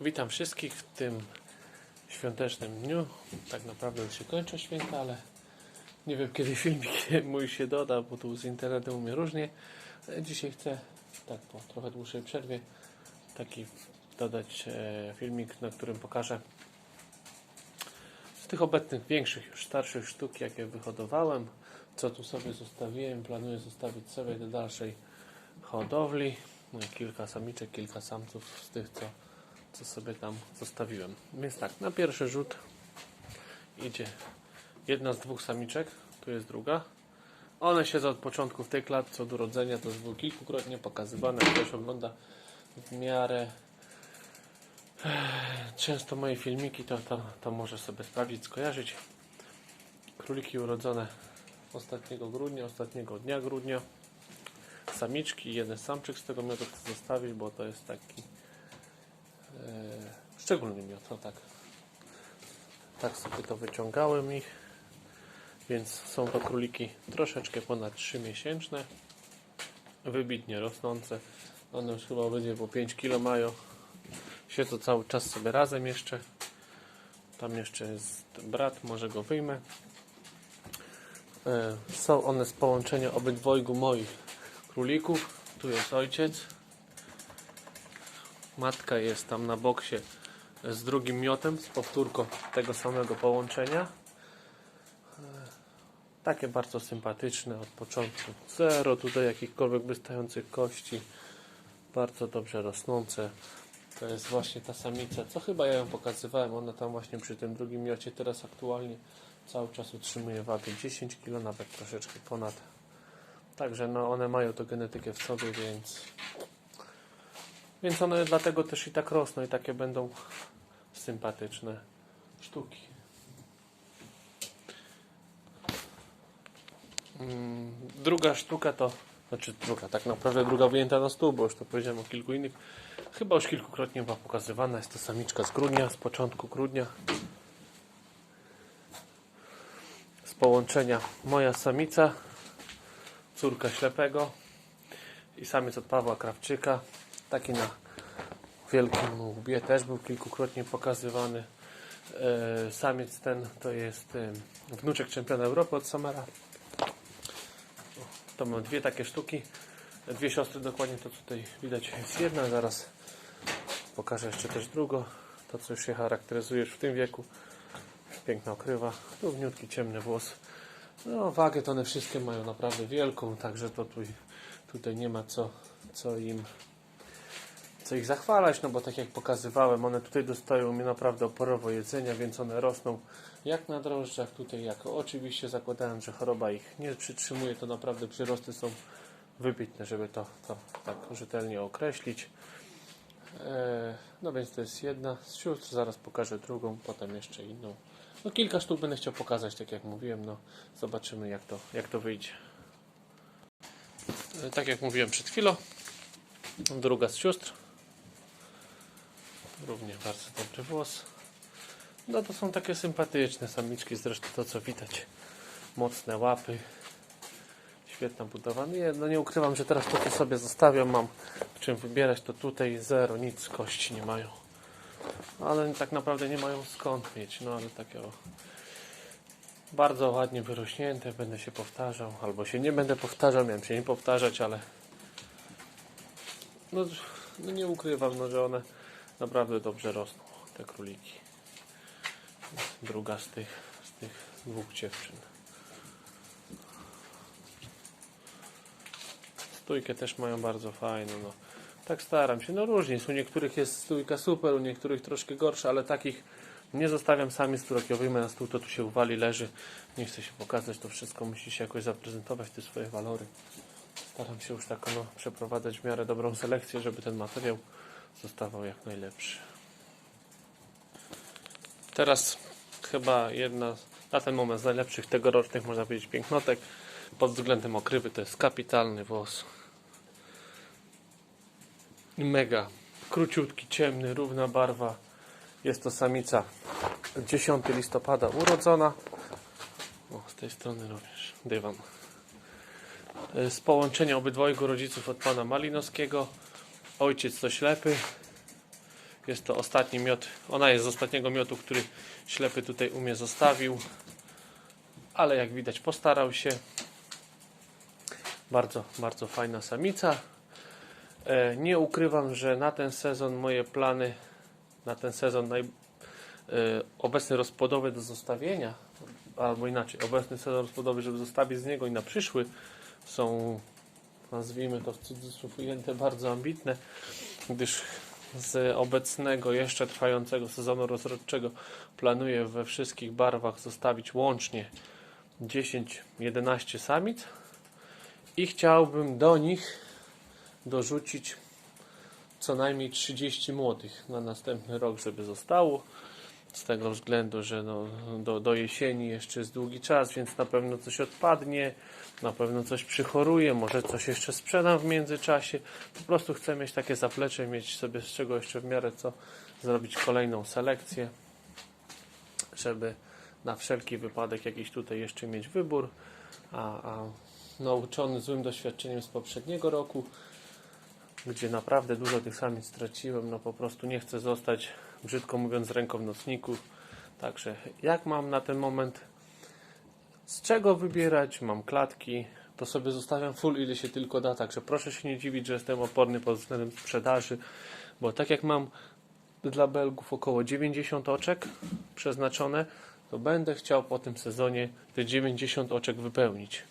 Witam wszystkich w tym świątecznym dniu. Tak naprawdę już się kończą święta, ale nie wiem kiedy filmik mój się doda, bo tu z internetem u mnie różnie. Ale Dzisiaj chcę, tak po trochę dłuższej przerwie, taki dodać e, filmik, na którym pokażę z tych obecnych większych, już starszych sztuk, jakie wyhodowałem, co tu sobie zostawiłem, planuję zostawić sobie do dalszej hodowli. No kilka samiczek, kilka samców z tych, co, co sobie tam zostawiłem. Więc tak, na pierwszy rzut idzie jedna z dwóch samiczek, tu jest druga. One siedzą od początku w tej klatce od urodzenia, to było kilkukrotnie pokazywane, ktoś ogląda w miarę często moje filmiki, to, to, to może sobie sprawdzić, skojarzyć. Króliki urodzone ostatniego grudnia, ostatniego dnia grudnia. Samiczki jeden samczyk z tego miodu chcę zostawić, bo to jest taki szczególny miód. No tak. tak sobie to wyciągałem ich. Więc są to króliki troszeczkę ponad 3 miesięczne. Wybitnie rosnące. One już chyba będzie po 5 kg mają. Siedzą cały czas sobie razem jeszcze. Tam jeszcze jest brat, może go wyjmę. E, Są one z połączenia obydwojgu moich królików. Tu jest ojciec. Matka jest tam na boksie z drugim miotem, z powtórką tego samego połączenia. Takie bardzo sympatyczne od początku. Zero tutaj jakichkolwiek wystających kości. Bardzo dobrze rosnące. To jest właśnie ta samica, co chyba ja ją pokazywałem. Ona tam właśnie przy tym drugim miocie teraz aktualnie cały czas utrzymuje wagę 10 kg, nawet troszeczkę ponad. Także no one mają to genetykę w sobie, więc więc one dlatego też i tak rosną i takie będą sympatyczne sztuki. Mm, Druga sztuka to, znaczy druga, tak naprawdę druga wyjęta na stół, bo już to powiedziałem o kilku innych. Chyba już kilkukrotnie była pokazywana. Jest to samiczka z grudnia, z początku grudnia. Z połączenia moja samica, córka ślepego i samiec od Pawła Krawczyka. Taki na wielkim łbie też był kilkukrotnie pokazywany. E, Samiec ten to jest e, wnuczek czempiona Europy od Samara. To mam dwie takie sztuki. Dwie siostry dokładnie to tutaj widać jest jedna. Zaraz pokażę jeszcze też drugą. To co się charakteryzuje już w tym wieku. Piękna okrywa. Równiutki ciemny włos. No wagę to one wszystkie mają naprawdę wielką, także to tu, tutaj nie ma co, co im co ich zachwalać, no bo tak jak pokazywałem, one tutaj dostają mi naprawdę oporowo jedzenia, więc one rosną jak na drożdżach, tutaj jako oczywiście zakładając, że choroba ich nie przytrzymuje, to naprawdę przyrosty są wybitne, żeby to, to tak rzetelnie określić. E, No więc to jest jedna z sióstr, zaraz pokażę drugą, potem jeszcze inną. No kilka sztuk będę chciał pokazać, tak jak mówiłem, no zobaczymy jak to, jak to wyjdzie. E, Tak jak mówiłem przed chwilą, druga z sióstr. Równie bardzo dobry włos. No to są takie sympatyczne samiczki, zresztą to co widać. Mocne łapy. Świetna budowa. Nie, no nie ukrywam, że teraz to sobie zostawiam, mam w czym wybierać, to tutaj zero, nic, kości nie mają. Ale tak naprawdę nie mają skąd mieć, no ale takie o, bardzo ładnie wyrośnięte, będę się powtarzał, albo się nie będę powtarzał, miałem się nie powtarzać, ale no, no nie ukrywam, no, że one naprawdę dobrze rosną, te króliki. Druga z tych, z tych dwóch dziewczyn. Stójkę też mają bardzo fajną. No. Tak staram się. No różnie. U niektórych jest stójka super, u niektórych troszkę gorsza, ale takich nie zostawiam sami, których ja wyjmę na stół, to tu się uwali, leży. Nie chcę się pokazać, to wszystko musi się jakoś zaprezentować, te swoje walory. Staram się już tak no, przeprowadzać w miarę dobrą selekcję, żeby ten materiał zostawał jak najlepszy. Teraz chyba jedna na ten moment z najlepszych tegorocznych, można powiedzieć, pięknotek. Pod względem okrywy to jest kapitalny włos. Mega. Króciutki, ciemny, równa barwa. Jest to samica 10 listopada urodzona. O, z tej strony również dywan. Y, Z połączenia obydwojgu rodziców od pana Malinowskiego. Ojciec to ślepy. Jest to ostatni miot. Ona jest z ostatniego miotu, który ślepy tutaj u mnie zostawił. Ale jak widać postarał się. Bardzo, bardzo fajna samica. E, Nie ukrywam, że na ten sezon moje plany, na ten sezon naj, e, obecny rozpłodowy do zostawienia, albo inaczej, obecny sezon rozpłodowy, żeby zostawić z niego i na przyszły są, nazwijmy to w cudzysłów ujęte, bardzo ambitne, gdyż z obecnego jeszcze trwającego sezonu rozrodczego planuję we wszystkich barwach zostawić łącznie 10-11 samic i chciałbym do nich dorzucić co najmniej 30 młodych na następny rok, żeby zostało. Z tego względu, że no, do, do jesieni jeszcze jest długi czas, więc na pewno coś odpadnie, na pewno coś przychoruje, może coś jeszcze sprzedam w międzyczasie. Po prostu chcę mieć takie zaplecze, mieć sobie z czego jeszcze w miarę co zrobić kolejną selekcję, żeby na wszelki wypadek jakiś tutaj jeszcze mieć wybór. A, a nauczony złym doświadczeniem z poprzedniego roku, gdzie naprawdę dużo tych samic straciłem, no po prostu nie chcę zostać, brzydko mówiąc, ręką w nocniku. Także jak mam na ten moment z czego wybierać, mam klatki, to sobie zostawiam full ile się tylko da, także proszę się nie dziwić, że jestem oporny pod względem sprzedaży, bo tak jak mam dla Belgów około 90 oczek przeznaczone, to będę chciał po tym sezonie te 90 oczek wypełnić.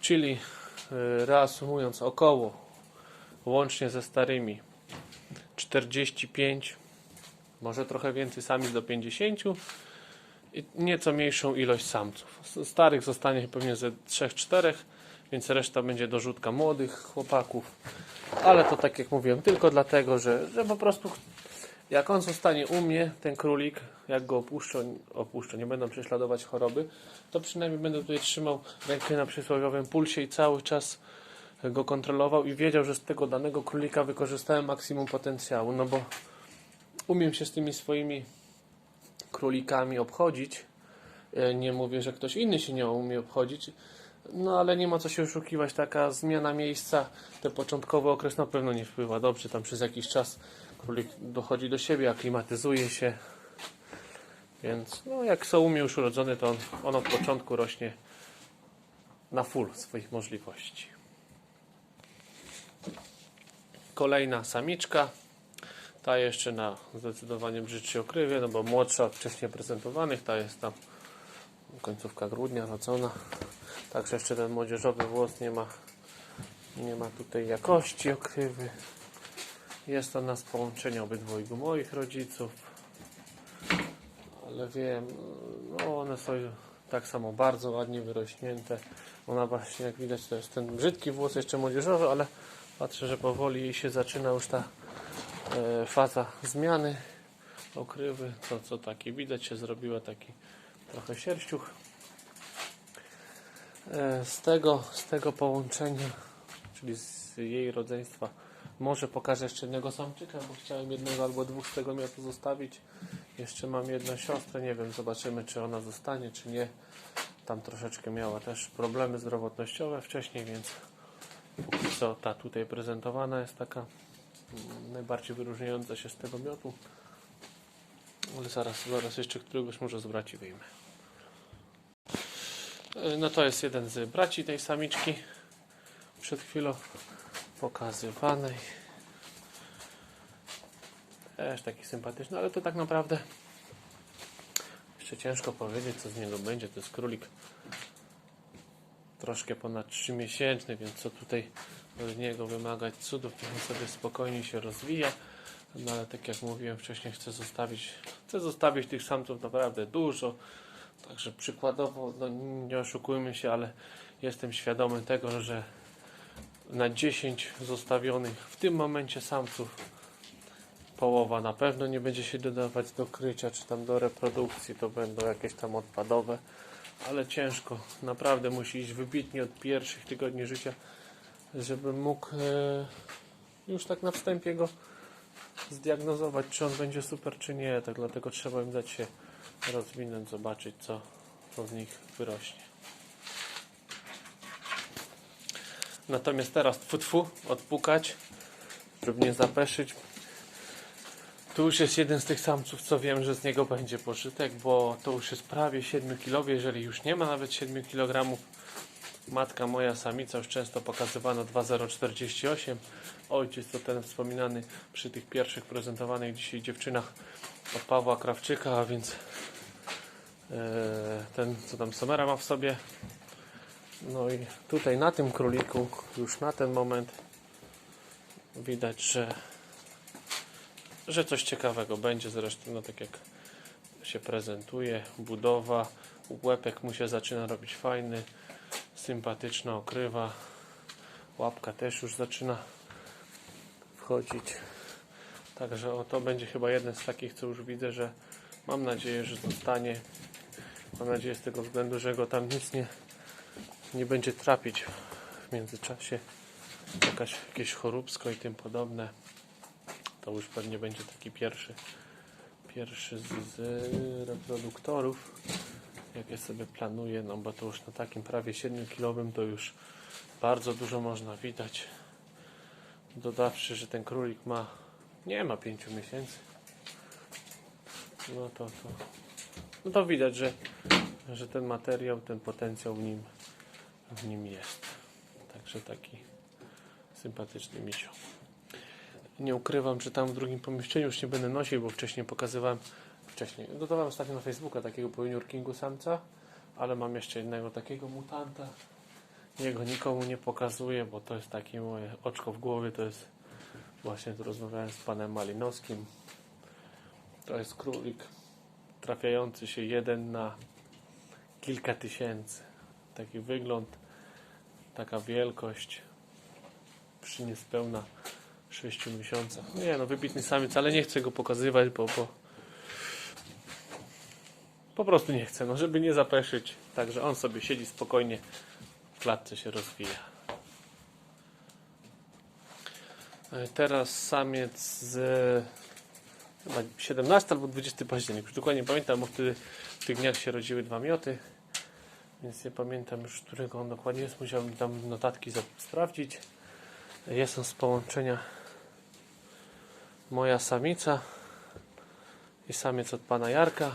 Czyli y, reasumując około łącznie ze starymi 45 może trochę więcej samic do 50 i nieco mniejszą ilość samców. Starych zostanie pewnie ze 3-4, więc reszta będzie dorzutka młodych chłopaków. Ale to tak jak mówiłem, tylko dlatego, że, że po prostu jak on zostanie u mnie, ten królik, jak go opuszczą, opuszczą, nie będą prześladować choroby, to przynajmniej będę tutaj trzymał rękę na przysłowiowym pulsie i cały czas go kontrolował i wiedział, że z tego danego królika wykorzystałem maksimum potencjału, no bo umiem się z tymi swoimi królikami obchodzić. E, Nie mówię, że ktoś inny się nie umie obchodzić, no ale nie ma co się oszukiwać. Taka zmiana miejsca, ten początkowy okres na pewno nie wpływa dobrze. Tam przez jakiś czas królik dochodzi do siebie, aklimatyzuje się. Więc no, jak mnie już urodzony, to on, on od początku rośnie na full swoich możliwości. Kolejna samiczka. Ta jeszcze na zdecydowanie brzydszej okrywie, no bo młodsza od wcześniej prezentowanych. Ta jest tam końcówka grudnia rodzona. Także jeszcze ten młodzieżowy włos nie ma, nie ma tutaj jakości okrywy. Jest ona z połączenia obydwojgu moich rodziców. Ale wiem, no one są tak samo bardzo ładnie wyrośnięte. Ona właśnie, jak widać, to jest ten brzydki włos jeszcze młodzieżowy, ale patrzę, że powoli jej się zaczyna już ta faza zmiany okrywy. To co taki widać się zrobiła taki trochę sierściuch. E, z tego, z tego połączenia, czyli z jej rodzeństwa, może pokażę jeszcze jednego samczyka, bo chciałem jednego albo dwóch z tego miotu zostawić. Jeszcze mam jedną siostrę, nie wiem, zobaczymy czy ona zostanie, czy nie. Tam troszeczkę miała też problemy zdrowotnościowe wcześniej, więc póki co ta tutaj prezentowana jest taka najbardziej wyróżniająca się z tego miotu. Ale zaraz, zaraz jeszcze któregoś może z braci wyjmę. E, No to jest jeden z braci tej samiczki. Przed chwilą pokazywanej. Też taki sympatyczny, ale to tak naprawdę jeszcze ciężko powiedzieć, co z niego będzie. To jest królik troszkę ponad 3 miesięczny, więc co tutaj od niego wymagać cudów, niech on sobie spokojnie się rozwija. No ale tak jak mówiłem wcześniej, chcę zostawić, chcę zostawić tych samców naprawdę dużo. Także przykładowo, no nie oszukujmy się, ale jestem świadomy tego, że na 10 zostawionych w tym momencie samców połowa na pewno nie będzie się dodawać do krycia czy tam do reprodukcji, to będą jakieś tam odpadowe, ale ciężko, naprawdę musi iść wybitnie od pierwszych tygodni życia, żeby mógł e, już tak na wstępie go zdiagnozować, czy on będzie super, czy nie, tak dlatego trzeba im dać się rozwinąć, zobaczyć co, z nich wyrośnie. Natomiast teraz tfu odpukać, żeby nie zapeszyć. Tu już jest jeden z tych samców, co wiem, że z niego będzie pożytek, bo to już jest prawie 7 kg, jeżeli już nie ma nawet 7 kg. Matka moja samica już często pokazywano 2,048. Ojciec to ten wspominany przy tych pierwszych prezentowanych dzisiaj dziewczynach od Pawła Krawczyka, a więc e, ten, co tam Somera ma w sobie. No i tutaj na tym króliku, już na ten moment widać, że że coś ciekawego będzie zresztą, no tak jak się prezentuje, budowa, łepek mu się zaczyna robić fajny, sympatyczna okrywa, łapka też już zaczyna wchodzić. Także o, to będzie chyba jeden z takich, co już widzę, że mam nadzieję, że zostanie. Mam nadzieję z tego względu, że go tam nic nie, nie będzie trapić w międzyczasie. Jakaś, jakieś choróbsko i tym podobne. To już pewnie będzie taki pierwszy pierwszy z, z reproduktorów jakie sobie planuję, no bo to już na takim prawie 7 kilowym to już bardzo dużo można widać. Dodawszy, że ten królik ma nie ma 5 miesięcy no to, to no to widać, że, że ten materiał, ten potencjał w nim w nim jest. Także taki sympatyczny misio. Nie ukrywam, że tam w drugim pomieszczeniu już nie będę nosił, bo wcześniej pokazywałem, wcześniej, dodawałem ostatnio na Facebooka takiego po junior kingu samca, ale mam jeszcze jednego takiego mutanta. Jego nikomu nie pokazuję, bo to jest takie moje oczko w głowie, to jest właśnie tu rozmawiałem z panem Malinowskim. To jest królik trafiający się jeden na kilka tysięcy. Taki wygląd, taka wielkość przy niespełna 6 miesiącach. Nie no, wybitny samiec, ale nie chcę go pokazywać, bo, bo po prostu nie chcę, no żeby nie zapeszyć. Także on sobie siedzi spokojnie, w klatce się rozwija. E, Teraz samiec z chyba 17 albo 20 październik, już dokładnie nie pamiętam, bo wtedy w tych dniach się rodziły dwa mioty. Więc nie pamiętam już, którego on dokładnie jest. Musiałbym tam notatki sprawdzić. Jest on z połączenia moja samica i samiec od pana Jarka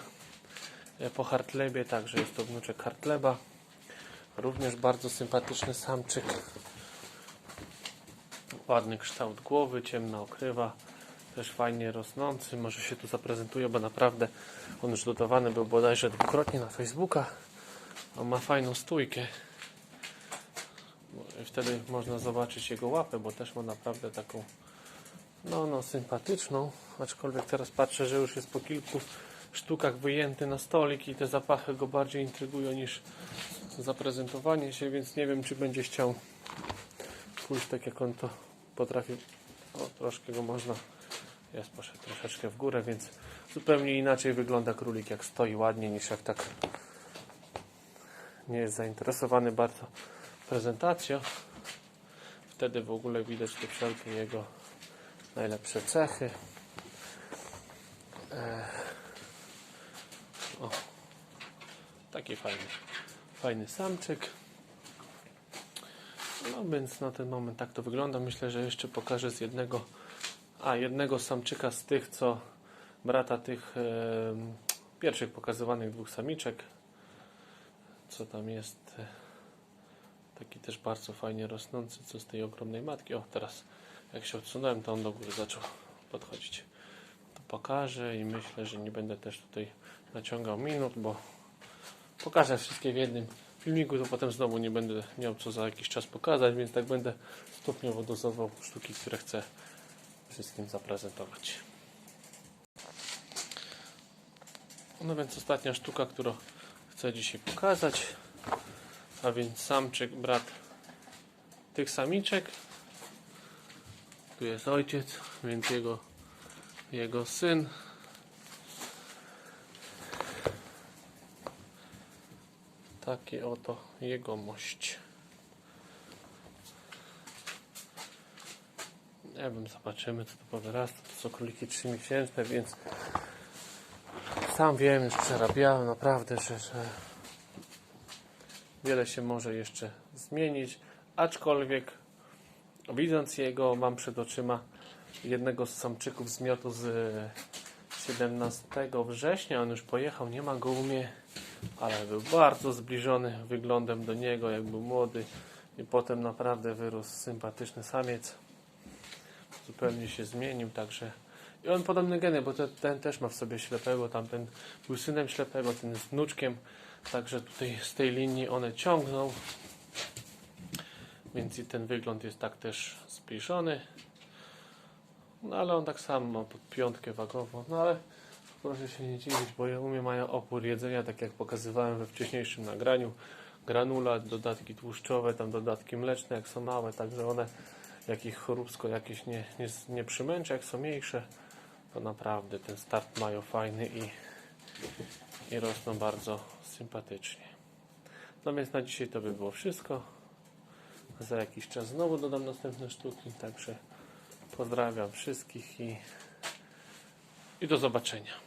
po Hartlebie, także jest to wnuczek Hartleba. Również bardzo sympatyczny samczyk. Ładny kształt głowy, ciemna okrywa. Też fajnie rosnący, może się tu zaprezentuje, bo naprawdę on już dodawany był bodajże dwukrotnie na Facebooka. On ma fajną stójkę. I wtedy można zobaczyć jego łapę, bo też ma naprawdę taką no, no, sympatyczną, aczkolwiek teraz patrzę, że już jest po kilku sztukach wyjęty na stolik i te zapachy go bardziej intrygują niż zaprezentowanie się, więc nie wiem, czy będzie chciał pójść tak, jak on to potrafi. O, troszkę go można, jest poszedł troszeczkę w górę, więc zupełnie inaczej wygląda królik, jak stoi ładnie, niż jak tak nie jest zainteresowany bardzo prezentacją. Wtedy w ogóle widać te wszelkie jego najlepsze cechy. Ech. Taki fajny, fajny samczyk. No więc na ten moment tak to wygląda. Myślę, że jeszcze pokażę z jednego, a jednego samczyka z tych, co brata tych em, pierwszych pokazywanych dwóch samiczek. Co tam jest? Taki też bardzo fajnie rosnący, co z tej ogromnej matki. O, teraz jak się odsunąłem, to on do góry zaczął podchodzić. To pokażę i myślę, że nie będę też tutaj naciągał minut, bo pokażę wszystkie w jednym filmiku, to potem znowu nie będę miał co za jakiś czas pokazać, więc tak będę stopniowo dozował sztuki, które chcę wszystkim zaprezentować. No więc ostatnia sztuka, którą chcę dzisiaj pokazać, a więc samczyk, brat tych samiczek. Tu jest ojciec, więc jego, jego syn. Taki oto jegomość. Nie wiem, zobaczymy co to powyrasta. To są króliki 3 miesięczne, więc sam wiem, już przerabiałem naprawdę, że, że wiele się może jeszcze zmienić, aczkolwiek widząc jego mam przed oczyma jednego z samczyków z miotu z e, 17 września. On już pojechał, nie ma go u mnie, ale był bardzo zbliżony wyglądem do niego, jak był młody. I potem naprawdę wyrósł sympatyczny samiec. Zupełnie się zmienił, także. I on podobne geny, bo ten, ten też ma w sobie ślepego, tamten był synem ślepego, ten jest wnuczkiem. Także tutaj z tej linii one ciągną. Więc i ten wygląd jest tak też zbliżony. No ale on tak samo ma pod piątkę wagową. No ale proszę się nie dziwić, bo u mnie mają opór jedzenia, tak jak pokazywałem we wcześniejszym nagraniu. Granulat, dodatki tłuszczowe, tam dodatki mleczne, jak są małe, także one, jak ich choróbsko jakieś nie, nie, nie jak są mniejsze, to naprawdę ten start mają fajny i, i rosną bardzo sympatycznie. No więc na dzisiaj to by było wszystko. Za jakiś czas znowu dodam następne sztuki, także pozdrawiam wszystkich i, i do zobaczenia.